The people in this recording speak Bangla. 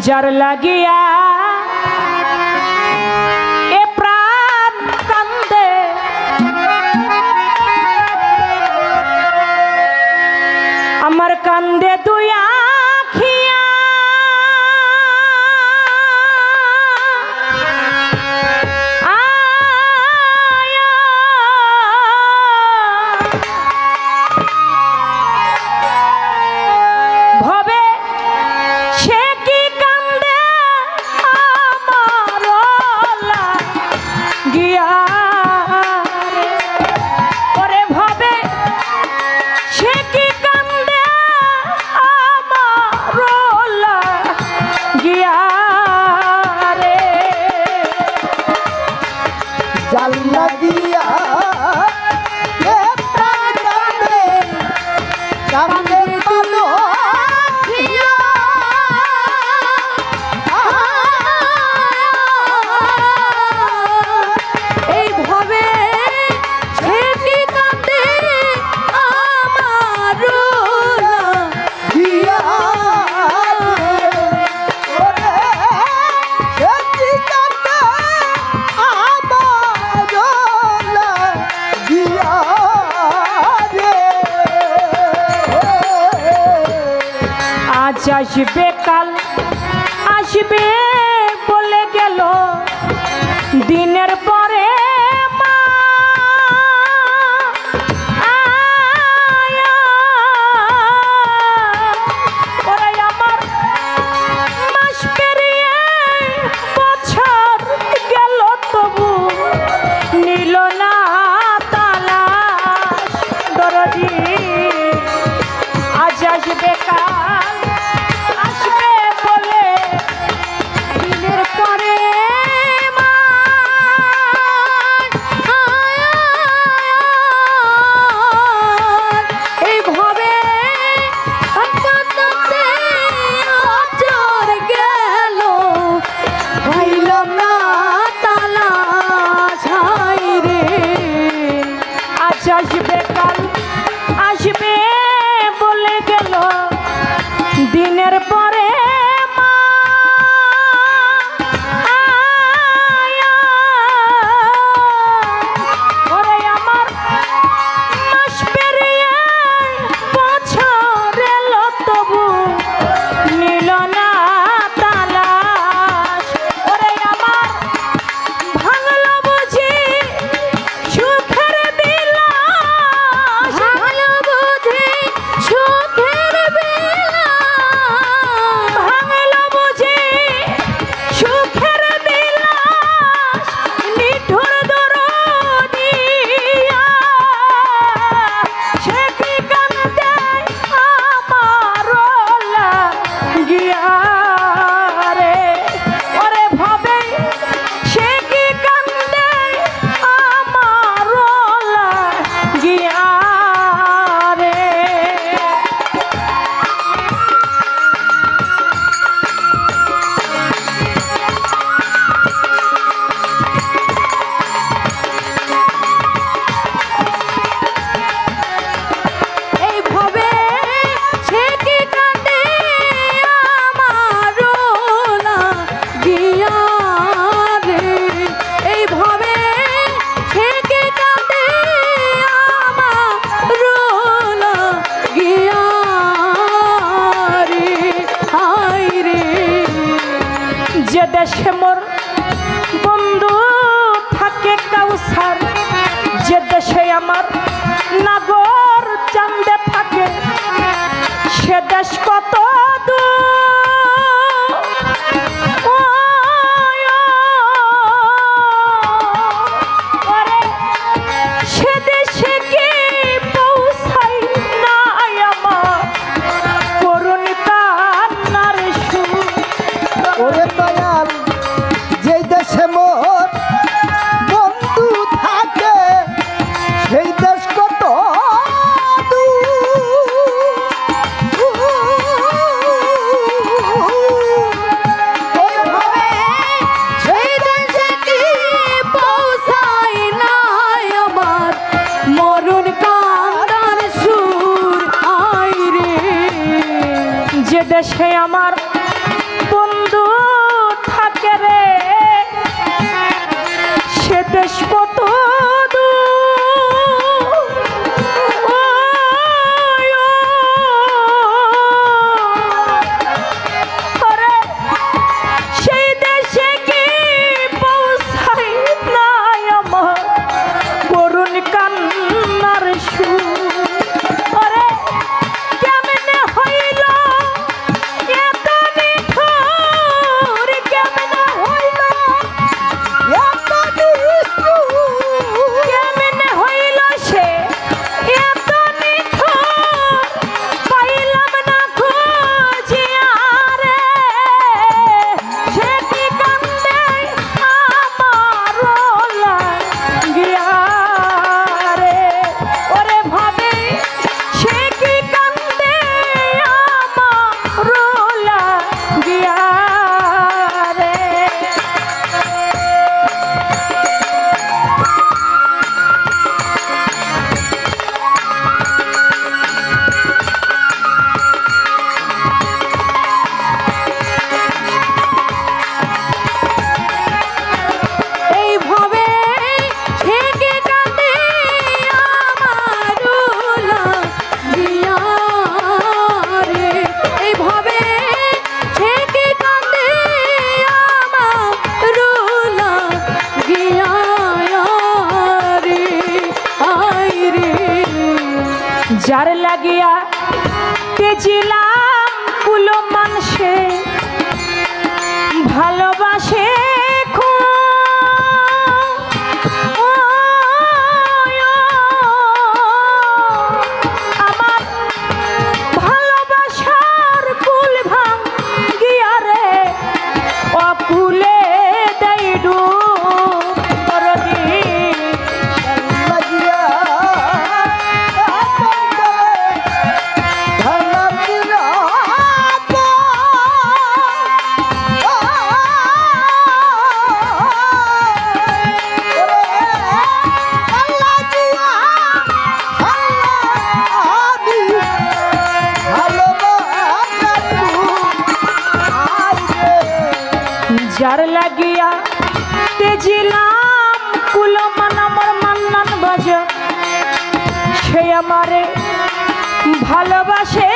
যার লাগিয়া 나랑 আসবে কাল আসবে Shema. সে আমার যার লাগিয়া কেজিলা কুলো মানুষে ভালোবাসে লাগিয়া তেজিলাম কুলো মানামর মান্নান বাজার সে আমারে ভালোবাসে।